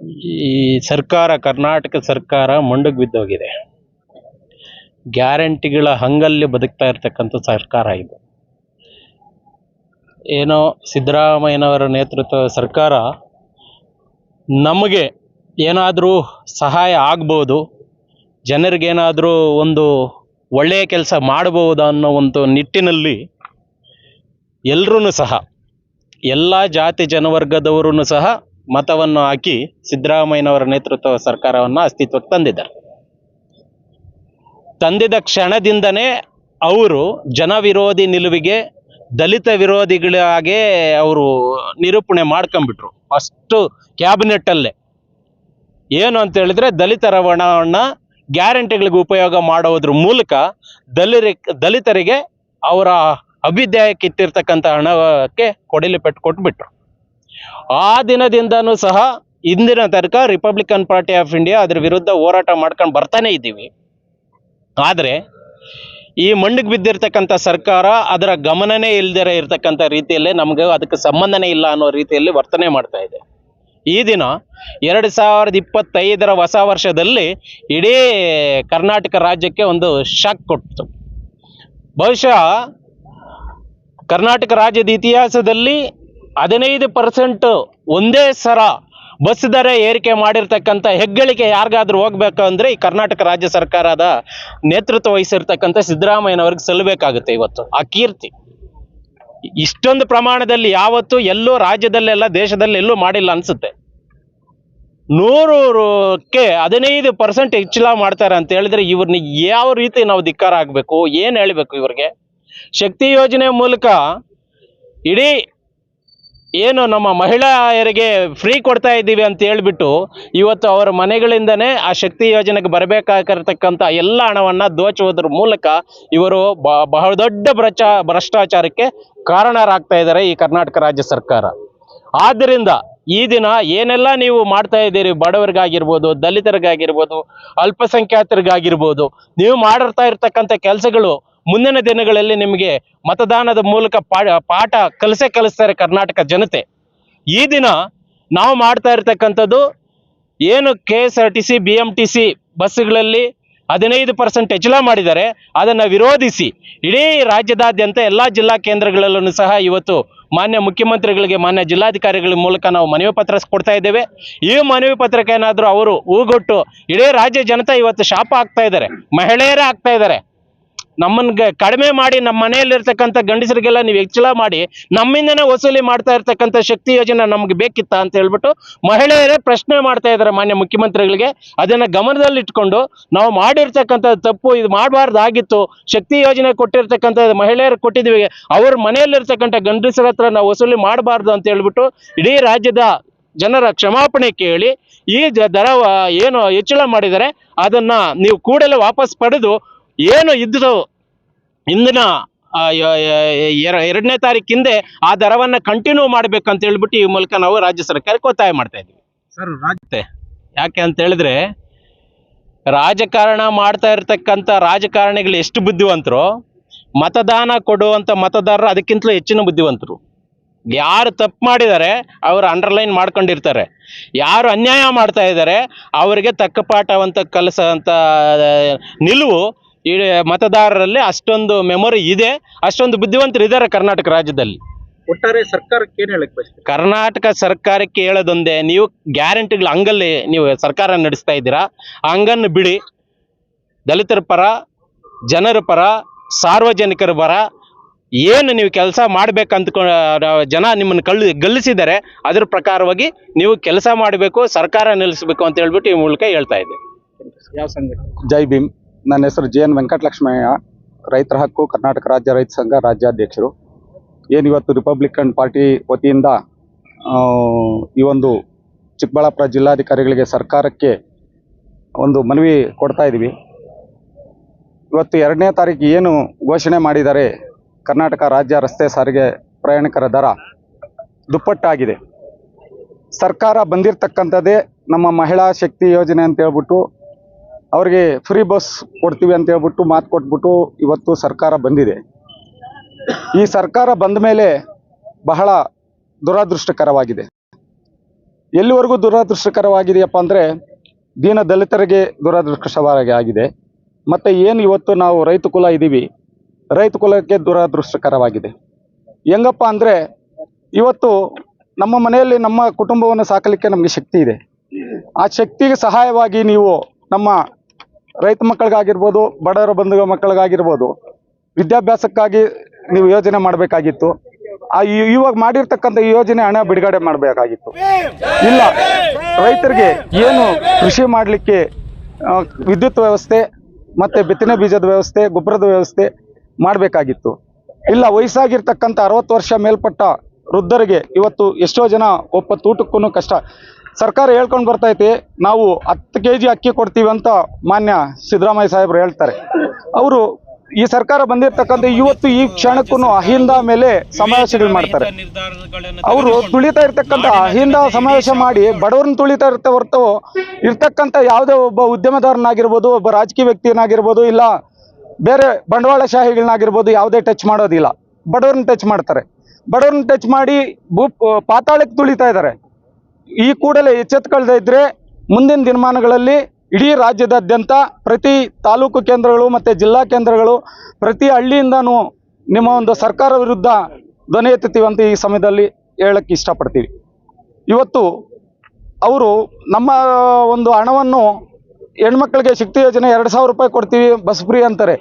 ಈ ಸರ್ಕಾರ, ಕರ್ನಾಟಕ ಸರ್ಕಾರ ಮಂಡಗ್ ಬಿದ್ದೋಗಿದೆ. ಗ್ಯಾರಂಟಿಗಳ ಹಂಗಲ್ಲಿ ಬದುಕ್ತಾ ಇರ್ತಕ್ಕಂಥ ಸರ್ಕಾರ ಇದು. ಏನೋ ಸಿದ್ದರಾಮಯ್ಯನವರ ನೇತೃತ್ವದ ಸರ್ಕಾರ ನಮಗೆ ಏನಾದರೂ ಸಹಾಯ ಆಗ್ಬೋದು, ಜನರಿಗೇನಾದರೂ ಒಂದು ಒಳ್ಳೆಯ ಕೆಲಸ ಮಾಡಬಹುದು ಅನ್ನೋ ಒಂದು ನಿಟ್ಟಿನಲ್ಲಿ ಎಲ್ಲರೂ ಸಹ, ಎಲ್ಲ ಜಾತಿ ಜನವರ್ಗದವರೂ ಸಹ ಮತವನ್ನು ಹಾಕಿ ಸಿದ್ದರಾಮಯ್ಯನವರ ನೇತೃತ್ವ ಸರ್ಕಾರವನ್ನು ಅಸ್ತಿತ್ವಕ್ಕೆ ತಂದಿದ್ದಾರೆ. ತಂದಿದ ಕ್ಷಣದಿಂದನೇ ಅವರು ಜನವಿರೋಧಿ ನಿಲುವಿಗೆ, ದಲಿತ ವಿರೋಧಿಗಳಾಗೆ ಅವರು ನಿರೂಪಣೆ ಮಾಡ್ಕೊಂಬಿಟ್ರು ಅಷ್ಟು ಕ್ಯಾಬಿನೆಟ್ಟಲ್ಲೇ. ಏನು ಅಂತ ಹೇಳಿದ್ರೆ ದಲಿತರ ಹಣವನ್ನು ಗ್ಯಾರಂಟಿಗಳಿಗೆ ಉಪಯೋಗ ಮಾಡೋದ್ರ ಮೂಲಕ ದಲಿರಿ, ದಲಿತರಿಗೆ ಅವರ ಅಭ್ಯುದಯಕ್ಕೆ ಇತ್ತಿರ್ತಕ್ಕಂಥ ಹಣಕ್ಕೆ ಕೊಡಲಿ ಪೆಟ್ಟು ಕೊಟ್ಬಿಟ್ರು. ಆ ದಿನದಿಂದನೂ ಸಹ ಇಂದಿನ ತನಕ ರಿಪಬ್ಲಿಕನ್ ಪಾರ್ಟಿ ಆಫ್ ಇಂಡಿಯಾ ಅದ್ರ ವಿರುದ್ಧ ಹೋರಾಟ ಮಾಡ್ಕೊಂಡು ಬರ್ತಾನೆ ಇದ್ದೀವಿ. ಆದರೆ ಈ ಮಣ್ಣಿಗೆ ಬಿದ್ದಿರ್ತಕ್ಕಂಥ ಸರ್ಕಾರ ಅದರ ಗಮನನೇ ಇಲ್ಲದೇ ಇರತಕ್ಕಂಥ ರೀತಿಯಲ್ಲೇ ನಮಗೆ ಅದಕ್ಕೆ ಸಂಬಂಧನೇ ಇಲ್ಲ ಅನ್ನೋ ರೀತಿಯಲ್ಲಿ ವರ್ತನೆ ಮಾಡ್ತಾ ಇದೆ. ಈ ದಿನ ಎರಡು ಸಾವಿರದ ಇಪ್ಪತ್ತೈದರ ಹೊಸ ವರ್ಷದಲ್ಲಿ ಇಡೀ ಕರ್ನಾಟಕ ರಾಜ್ಯಕ್ಕೆ ಒಂದು ಶಾಕ್ ಕೊಟ್ಟಿತು ಬಹುಶಃ ಕರ್ನಾಟಕ ರಾಜ್ಯದ ಇತಿಹಾಸದಲ್ಲಿ ಹದಿನೈದು ಪರ್ಸೆಂಟ್ ಒಂದೇ ಸರ ಬಸ್ ದರ ಏರಿಕೆ ಮಾಡಿರ್ತಕ್ಕಂಥ ಹೆಗ್ಗಳಿಕೆ ಯಾರಿಗಾದ್ರೂ ಹೋಗ್ಬೇಕು ಅಂದರೆ ಈ ಕರ್ನಾಟಕ ರಾಜ್ಯ ಸರ್ಕಾರದ ನೇತೃತ್ವ ವಹಿಸಿರ್ತಕ್ಕಂಥ ಸಿದ್ದರಾಮಯ್ಯನವ್ರಿಗೆ ಸಲ್ಲಬೇಕಾಗುತ್ತೆ ಇವತ್ತು, ಆ ಕೀರ್ತಿ. ಇಷ್ಟೊಂದು ಪ್ರಮಾಣದಲ್ಲಿ ಯಾವತ್ತೂ ಎಲ್ಲೋ ರಾಜ್ಯದಲ್ಲೆಲ್ಲ ದೇಶದಲ್ಲಿ ಎಲ್ಲೂ ಮಾಡಿಲ್ಲ ಅನ್ಸುತ್ತೆ. ನೂರಕ್ಕೆ ಹದಿನೈದು ಪರ್ಸೆಂಟ್ ಹೆಚ್ಚಳ ಮಾಡ್ತಾರೆ ಅಂತ ಹೇಳಿದ್ರೆ ಇವ್ರನ್ನ ಯಾವ ರೀತಿ ನಾವು ಧಿಕ್ಕಾರ ಆಗಬೇಕು, ಏನು ಹೇಳಬೇಕು ಇವ್ರಿಗೆ? ಶಕ್ತಿ ಯೋಜನೆ ಮೂಲಕ ಇಡೀ ಏನು ನಮ್ಮ ಮಹಿಳೆಯರಿಗೆ ಫ್ರೀ ಕೊಡ್ತಾ ಇದ್ದೀವಿ ಅಂತ ಹೇಳ್ಬಿಟ್ಟು ಇವತ್ತು ಅವರ ಮನೆಗಳಿಂದನೇ ಆ ಶಕ್ತಿ ಯೋಜನೆಗೆ ಬರಬೇಕಾಗಿರ್ತಕ್ಕಂಥ ಎಲ್ಲ ಹಣವನ್ನು ದೋಚುವುದ್ರ ಮೂಲಕ ಇವರು ಬಹಳ ದೊಡ್ಡ ಭ್ರಷ್ಟಾ ಭ್ರಷ್ಟಾಚಾರಕ್ಕೆ ಕಾರಣರಾಗ್ತಾ ಇದ್ದಾರೆ ಈ ಕರ್ನಾಟಕ ರಾಜ್ಯ ಸರ್ಕಾರ. ಆದ್ದರಿಂದ ಈ ದಿನ ಏನೆಲ್ಲ ನೀವು ಮಾಡ್ತಾ ಇದ್ದೀರಿ, ಬಡವರಿಗಾಗಿರ್ಬೋದು, ದಲಿತರಿಗಾಗಿರ್ಬೋದು, ಅಲ್ಪಸಂಖ್ಯಾತರಿಗಾಗಿರ್ಬೋದು, ನೀವು ಮಾಡಿರ್ತಾ ಇರ್ತಕ್ಕಂಥ ಕೆಲಸಗಳು ಮುಂದಿನ ದಿನಗಳಲ್ಲಿ ನಿಮಗೆ ಮತದಾನದ ಮೂಲಕ ಪಾಠ ಕಲಿಸೇ ಕಲಿಸ್ತಾರೆ ಕರ್ನಾಟಕ ಜನತೆ. ಈ ದಿನ ನಾವು ಮಾಡ್ತಾ ಇರ್ತಕ್ಕಂಥದ್ದು ಏನು K S R T C B M T C ಬಸ್ಗಳಲ್ಲಿ ಹದಿನೈದು ಪರ್ಸೆಂಟ್ ಹೆಚ್ಚಳ ಮಾಡಿದ್ದಾರೆ. ಅದನ್ನು ವಿರೋಧಿಸಿ ಇಡೀ ರಾಜ್ಯದಾದ್ಯಂತ ಎಲ್ಲ ಜಿಲ್ಲಾ ಕೇಂದ್ರಗಳಲ್ಲೂ ಸಹ ಇವತ್ತು ಮಾನ್ಯ ಮುಖ್ಯಮಂತ್ರಿಗಳಿಗೆ, ಮಾನ್ಯ ಜಿಲ್ಲಾಧಿಕಾರಿಗಳ ಮೂಲಕ ನಾವು ಮನವಿ ಪತ್ರ ಕೊಡ್ತಾ ಇದ್ದೇವೆ. ಈ ಮನವಿ ಪತ್ರಕ್ಕೆ ಏನಾದರೂ ಅವರು ಹೂಗೊಟ್ಟು ಇಡೀ ರಾಜ್ಯ ಜನತೆ ಇವತ್ತು ಶಾಪ ಆಗ್ತಾ ಇದ್ದಾರೆ. ಮಹಿಳೆಯರೇ ಆಗ್ತಾ ಇದ್ದಾರೆ. ನಮ್ಮನ್ಗೆ ಕಡಿಮೆ ಮಾಡಿ ನಮ್ಮ ಮನೆಯಲ್ಲಿರ್ತಕ್ಕಂಥ ಗಂಡಸರಿಗೆಲ್ಲ ನೀವು ಹೆಚ್ಚಳ ಮಾಡಿ ನಮ್ಮಿಂದನೇ ವಸೂಲಿ ಮಾಡ್ತಾ ಇರ್ತಕ್ಕಂಥ ಶಕ್ತಿ ಯೋಜನೆ ನಮ್ಗೆ ಬೇಕಿತ್ತ ಅಂತ ಹೇಳ್ಬಿಟ್ಟು ಮಹಿಳೆಯರೇ ಪ್ರಶ್ನೆ ಮಾಡ್ತಾ ಇದ್ದಾರೆ ಮಾನ್ಯ ಮುಖ್ಯಮಂತ್ರಿಗಳಿಗೆ. ಅದನ್ನ ಗಮನದಲ್ಲಿಟ್ಕೊಂಡು ನಾವು ಮಾಡಿರ್ತಕ್ಕಂಥ ತಪ್ಪು ಇದು ಮಾಡಬಾರ್ದಾಗಿತ್ತು. ಶಕ್ತಿ ಯೋಜನೆ ಕೊಟ್ಟಿರ್ತಕ್ಕಂಥ ಮಹಿಳೆಯರು ಕೊಟ್ಟಿದ್ವಿ ಅವ್ರ ಮನೆಯಲ್ಲಿರ್ತಕ್ಕಂಥ ಗಂಡಸರ ಹತ್ರ ನಾವು ವಸೂಲಿ ಮಾಡಬಾರ್ದು ಅಂತ ಹೇಳ್ಬಿಟ್ಟು ಇಡೀ ರಾಜ್ಯದ ಜನರ ಕ್ಷಮಾಪಣೆ ಕೇಳಿ ಈ ದರ ಏನು ಹೆಚ್ಚಳ ಮಾಡಿದರೆ ಅದನ್ನ ನೀವು ಕೂಡಲೇ ವಾಪಸ್ ಪಡೆದು ಏನು ಇದ್ದು ಇಂದಿನ ಎರಡನೇ ತಾರೀಕಿಂದೆ ಆ ದರವನ್ನ ಕಂಟಿನ್ಯೂ ಮಾಡ್ಬೇಕಂತ ಹೇಳ್ಬಿಟ್ಟು ಈ ಮೂಲಕ ನಾವು ರಾಜ್ಯ ಸರ್ಕಾರಕ್ಕೆ ಒತ್ತಾಯ ಮಾಡ್ತಾ ಇದ್ದೀವಿ. ಸರ್ ರಾಜ್ಯ ಯಾಕೆ ಅಂತ ಹೇಳಿದ್ರೆ ರಾಜಕಾರಣ ಮಾಡ್ತಾ ಇರ್ತಕ್ಕಂಥ ರಾಜಕಾರಣಿಗಳು ಎಷ್ಟು ಬುದ್ಧಿವಂತರು ಮತದಾನ ಕೊಡುವಂತ ಮತದಾರರು ಅದಕ್ಕಿಂತಲೂ ಹೆಚ್ಚಿನ ಬುದ್ಧಿವಂತರು. ಯಾರು ತಪ್ಪು ಮಾಡಿದ್ದಾರೆ ಅವರು ಅಂಡರ್ಲೈನ್ ಮಾಡ್ಕೊಂಡಿರ್ತಾರೆ. ಯಾರು ಅನ್ಯಾಯ ಮಾಡ್ತಾ ಇದ್ದಾರೆ ಅವರಿಗೆ ತಕ್ಕ ಪಾಠವಂತ ಕಲಿಸೋಂಥ ನಿಲುವು ಈ ಮತದಾರರಲ್ಲಿ ಅಷ್ಟೊಂದು ಮೆಮೊರಿ ಇದೆ ಅಷ್ಟೊಂದು ಬುದ್ಧಿವಂತರು ಇದ್ದಾರೆ ಕರ್ನಾಟಕ ರಾಜ್ಯದಲ್ಲಿ. ಒಟ್ಟಾರೆ ಸರ್ಕಾರಕ್ಕೆ ಏನು ಹೇಳಕ್ ಬಯಸ್ತೀರಿ? ಕರ್ನಾಟಕ ಸರ್ಕಾರಕ್ಕೆ ಹೇಳೋದೊಂದೇ ನೀವು ಗ್ಯಾರಂಟಿಗಳ ಹಂಗಲ್ಲಿ ನೀವು ಸರ್ಕಾರ ನಡೆಸ್ತಾ ಇದ್ದೀರಾ ಆ ಹಂಗನ್ನು ಬಿಡಿ. ದಲಿತರ ಪರ ಜನರ ಪರ ಸಾರ್ವಜನಿಕರ ಪರ ಏನು ನೀವು ಕೆಲಸ ಮಾಡ್ಬೇಕಂತ ಜನ ನಿಮ್ಮನ್ನು ಕಳ್ಳಿ ಗಲ್ಲಿಸಿದ್ದಾರೆ ಅದ್ರ ಪ್ರಕಾರವಾಗಿ ನೀವು ಕೆಲಸ ಮಾಡಬೇಕು ಸರ್ಕಾರ ನಿಲ್ಲಿಸಬೇಕು ಅಂತ ಹೇಳ್ಬಿಟ್ಟು ಈ ಮೂಲಕ ಹೇಳ್ತಾ ಇದ್ದೆ. ಯಾವ ಸಂಘಟನೆ? ಜೈ ಭೀಮ್. ನನ್ನ ಹೆಸರು ಜೆ ಎನ್ ವೆಂಕಟಲಕ್ಷ್ಮಯ್ಯ. ರೈತರ ಹಕ್ಕು, ಕರ್ನಾಟಕ ರಾಜ್ಯ ರೈತ ಸಂಘ ರಾಜ್ಯಾಧ್ಯಕ್ಷರು. ಏನಿವತ್ತು ರಿಪಬ್ಲಿಕನ್ ಪಾರ್ಟಿ ವತಿಯಿಂದ ಈ ಒಂದು ಚಿಕ್ಕಬಳ್ಳಾಪುರ ಜಿಲ್ಲಾಧಿಕಾರಿಗಳಿಗೆ ಸರ್ಕಾರಕ್ಕೆ ಒಂದು ಮನವಿ ಕೊಡ್ತಾ ಇದ್ದೀವಿ ಇವತ್ತು ಎರಡನೇ ತಾರೀಕು ಏನು ಘೋಷಣೆ ಮಾಡಿದ್ದಾರೆ, ಕರ್ನಾಟಕ ರಾಜ್ಯ ರಸ್ತೆ ಸಾರಿಗೆ ಪ್ರಯಾಣಿಕರ ದರ ದುಪ್ಪಟ್ಟಾಗಿದೆ. ಸರ್ಕಾರ ಬಂದಿರತಕ್ಕಂಥದ್ದೇ ನಮ್ಮ ಮಹಿಳಾ ಶಕ್ತಿ ಯೋಜನೆ ಅಂತ ಹೇಳ್ಬಿಟ್ಟು ಅವರಿಗೆ ಫ್ರೀ ಬಸ್ ಕೊಡ್ತೀವಿ ಅಂತ ಹೇಳ್ಬಿಟ್ಟು ಮಾತು ಕೊಟ್ಬಿಟ್ಟು ಇವತ್ತು ಸರ್ಕಾರ ಬಂದಿದೆ. ಈ ಸರ್ಕಾರ ಬಂದ ಮೇಲೆ ಬಹಳ ದುರದೃಷ್ಟಕರವಾಗಿದೆ. ಎಲ್ಲಿವರೆಗೂ ದುರದೃಷ್ಟಕರವಾಗಿದೆಯಪ್ಪ ಅಂದರೆ ದೀನ ದಲಿತರಿಗೆ ದುರಾದೃಷ್ಟವಾಗಿ ಆಗಿದೆ ಮತ್ತು ಏನು ಇವತ್ತು ನಾವು ರೈತ ಕುಲ ಇದ್ದೀವಿ ರೈತ ಕುಲಕ್ಕೆ ದುರದೃಷ್ಟಕರವಾಗಿದೆ. ಹೆಂಗಪ್ಪ ಅಂದರೆ ಇವತ್ತು ನಮ್ಮ ಮನೆಯಲ್ಲಿ ನಮ್ಮ ಕುಟುಂಬವನ್ನು ಸಾಕಲಿಕ್ಕೆ ನಮಗೆ ಶಕ್ತಿ ಇದೆ. ಆ ಶಕ್ತಿಗೆ ಸಹಾಯವಾಗಿ ನೀವು ನಮ್ಮ ರೈತ ಮಕ್ಕಳಿಗಾಗಿರ್ಬೋದು, ಬಡವರ ಬಂಧುಗಳ ಮಕ್ಕಳಿಗಾಗಿರ್ಬೋದು, ವಿದ್ಯಾಭ್ಯಾಸಕ್ಕಾಗಿ ನೀವು ಯೋಜನೆ ಮಾಡಬೇಕಾಗಿತ್ತು. ಆ ಇವಾಗ ಮಾಡಿರ್ತಕ್ಕಂಥ ಈ ಯೋಜನೆ ಹಣ ಬಿಡುಗಡೆ ಮಾಡಬೇಕಾಗಿತ್ತು. ಇಲ್ಲ, ರೈತರಿಗೆ ಏನು ಕೃಷಿ ಮಾಡಲಿಕ್ಕೆ ವಿದ್ಯುತ್ ವ್ಯವಸ್ಥೆ ಮತ್ತು ಬಿತ್ತನೆ ಬೀಜದ ವ್ಯವಸ್ಥೆ, ಗೊಬ್ಬರದ ವ್ಯವಸ್ಥೆ ಮಾಡಬೇಕಾಗಿತ್ತು. ಇಲ್ಲ, ವಯಸ್ಸಾಗಿರ್ತಕ್ಕಂಥ ಅರವತ್ತು ವರ್ಷ ಮೇಲ್ಪಟ್ಟ ವೃದ್ಧರಿಗೆ ಇವತ್ತು ಎಷ್ಟೋ ಜನ ಒಪ್ಪತ್ತು ಊಟಕ್ಕೂ ಕಷ್ಟ. ಸರ್ಕಾರ ಹೇಳ್ಕೊಂಡು ಬರ್ತೈತೆ ನಾವು ಹತ್ತು ಕೆ ಜಿ ಅಕ್ಕಿ ಕೊಡ್ತೀವಿ ಅಂತ ಮಾನ್ಯ ಸಿದ್ದರಾಮಯ್ಯ ಸಾಹೇಬರು ಹೇಳ್ತಾರೆ. ಅವರು ಈ ಸರ್ಕಾರ ಬಂದಿರ್ತಕ್ಕಂಥ ಇವತ್ತು ಈ ಕ್ಷಣಕ್ಕೂ ಅಹಿಂದ ಮೇಲೆ ಸಮಾವೇಶ ಮಾಡ್ತಾರೆ. ಅವರು ತುಳಿತಾ ಇರ್ತಕ್ಕಂಥ ಅಹಿಂದ ಸಮಾವೇಶ ಮಾಡಿ ಬಡವರನ್ನ ತುಳಿತಾ ಇರ್ತ ಹೊರತು ಇರ್ತಕ್ಕಂಥ ಯಾವುದೇ ಒಬ್ಬ ಉದ್ಯಮದಾರನಾಗಿರ್ಬೋದು ಒಬ್ಬ ರಾಜಕೀಯ ವ್ಯಕ್ತಿಯನ್ನಾಗಿರ್ಬೋದು ಇಲ್ಲ ಬೇರೆ ಬಂಡವಾಳಶಾಹಿಗಳನ್ನಾಗಿರ್ಬೋದು ಯಾವುದೇ ಟಚ್ ಮಾಡೋದಿಲ್ಲ. ಬಡವ್ರನ್ನ ಟಚ್ ಮಾಡ್ತಾರೆ. ಬಡವ್ರನ್ನ ಟಚ್ ಮಾಡಿ ಭೂ ಪಾತಾಳಕ್ಕೆ ತುಳಿತಾ ಇದ್ದಾರೆ. ಈ ಕೂಡಲೇ ಎಚ್ಚೆತ್ಕೊಳ್ದೇ ಇದ್ರೆ ಮುಂದಿನ ದಿನಮಾನಗಳಲ್ಲಿ ಇಡೀ ರಾಜ್ಯದಾದ್ಯಂತ ಪ್ರತಿ ತಾಲೂಕು ಕೇಂದ್ರಗಳು ಮತ್ತು ಜಿಲ್ಲಾ ಕೇಂದ್ರಗಳು ಪ್ರತಿ ಹಳ್ಳಿಯಿಂದನೂ ನಿಮ್ಮ ಒಂದು ಸರ್ಕಾರ ವಿರುದ್ಧ ಧ್ವನಿ ಎತ್ತುತ್ತೀವಿ ಅಂತ ಈ ಸಮಯದಲ್ಲಿ ಹೇಳಕ್ಕೆ ಇಷ್ಟಪಡ್ತೀವಿ. ಇವತ್ತು ಅವರು ನಮ್ಮ ಒಂದು ಹಣವನ್ನು ಹೆಣ್ಮಕ್ಳಿಗೆ ಶಕ್ತಿ ಯೋಜನೆ ಎರಡು ಸಾವಿರ ರೂಪಾಯಿ ಕೊಡ್ತೀವಿ ಬಸ್ ಫ್ರೀ ಅಂತಾರೆ.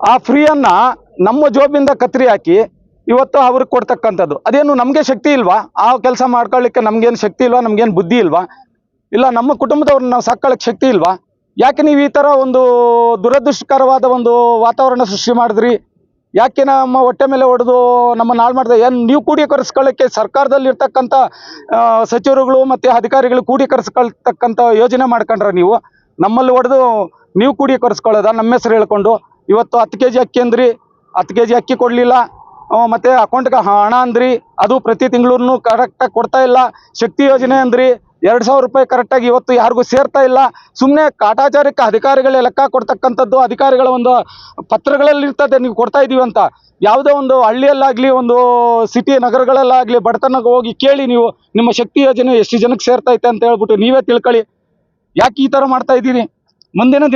ಆ ಫ್ರೀಯನ್ನು ನಮ್ಮ ಜೋಬಿಂದ ಕತ್ರಿ ಹಾಕಿ ಇವತ್ತು ಅವ್ರಿಗೆ ಕೊಡ್ತಕ್ಕಂಥದ್ದು. ಅದೇನು ನಮಗೆ ಶಕ್ತಿ ಇಲ್ವಾ? ಆ ಕೆಲಸ ಮಾಡ್ಕೊಳ್ಳಿಕ್ಕೆ ನಮ್ಗೇನು ಶಕ್ತಿ ಇಲ್ವಾ? ನಮ್ಗೇನು ಬುದ್ಧಿ ಇಲ್ವಾ? ಇಲ್ಲ, ನಮ್ಮ ಕುಟುಂಬದವ್ರನ್ನ ನಾವು ಸಾಕೊಳ್ಳೋಕೆ ಶಕ್ತಿ ಇಲ್ವಾ? ಯಾಕೆ ನೀವು ಈ ಥರ ಒಂದು ದುರದೃಷ್ಟಕರವಾದ ಒಂದು ವಾತಾವರಣ ಸೃಷ್ಟಿ ಮಾಡಿದ್ರಿ? ಯಾಕೆ ನಮ್ಮ ಹೊಟ್ಟೆ ಮೇಲೆ ಹೊಡೆದು ನಮ್ಮ ಹಾಳು ಮಾಡಿದೆ? ಏನು ನೀವು ಕೂಡೀಕರಿಸ್ಕೊಳ್ಳೋಕ್ಕೆ ಸರ್ಕಾರದಲ್ಲಿ ಸರ್ಕಾರದಲ್ಲಿರ್ತಕ್ಕಂಥ ಸಚಿವರುಗಳು ಮತ್ತು ಅಧಿಕಾರಿಗಳು ಕೂಡೀಕರಿಸ್ಕೊಳ್ತಕ್ಕಂಥ ಯೋಜನೆ ಮಾಡ್ಕೊಂಡ್ರೆ ನೀವು? ನಮ್ಮಲ್ಲಿ ಹೊಡೆದು ನೀವು ಕೂಡೀಕರಿಸ್ಕೊಳ್ಳೋದ ನಮ್ಮ ಹೆಸರು ಹೇಳ್ಕೊಂಡು, ಇವತ್ತು ಹತ್ತು ಕೆ ಜಿ ಅಕ್ಕಿ ಅಂದ್ರಿ. ಹತ್ತು ಕೆ ಜಿ ಅಕ್ಕಿ ಕೊಡಲಿಲ್ಲ. ಮತ್ತು ಅಕೌಂಟ್ಗೆ ಹಣ ಅಂದ್ರಿ, ಅದು ಪ್ರತಿ ತಿಂಗಳೂ ಕರೆಕ್ಟಾಗಿ ಕೊಡ್ತಾ ಇಲ್ಲ. ಶಕ್ತಿ ಯೋಜನೆ ಅಂದ್ರಿ, ಎರಡು ಸಾವಿರ ರೂಪಾಯಿ ಕರೆಕ್ಟಾಗಿ ಇವತ್ತು ಯಾರಿಗೂ ಸೇರ್ತಾ ಇಲ್ಲ. ಸುಮ್ಮನೆ ಕಾಟಾಚಾರಕ್ಕೆ ಅಧಿಕಾರಿಗಳೇ ಲೆಕ್ಕ ಕೊಡ್ತಕ್ಕಂಥದ್ದು ಅಧಿಕಾರಿಗಳ ಒಂದು ಪತ್ರಗಳಲ್ಲಿ ಇರ್ತದೆ ನೀವು ಕೊಡ್ತಾ ಇದೀವಿ ಅಂತ. ಯಾವುದೋ ಒಂದು ಹಳ್ಳಿಯಲ್ಲಾಗಲಿ, ಒಂದು ಸಿಟಿ ನಗರಗಳಲ್ಲಾಗಲಿ ಬಡತನಕ್ಕೆ ಹೋಗಿ ಕೇಳಿ ನೀವು, ನಿಮ್ಮ ಶಕ್ತಿ ಯೋಜನೆ ಎಷ್ಟು ಜನಕ್ಕೆ ಸೇರ್ತೈತೆ ಅಂತ ಹೇಳ್ಬಿಟ್ಟು ನೀವೇ ತಿಳ್ಕೊಳ್ಳಿ. ಯಾಕೆ ಈ ಥರ ಮಾಡ್ತಾ ಇದ್ದೀರಿ? ಮುಂದಿನ ದಿನ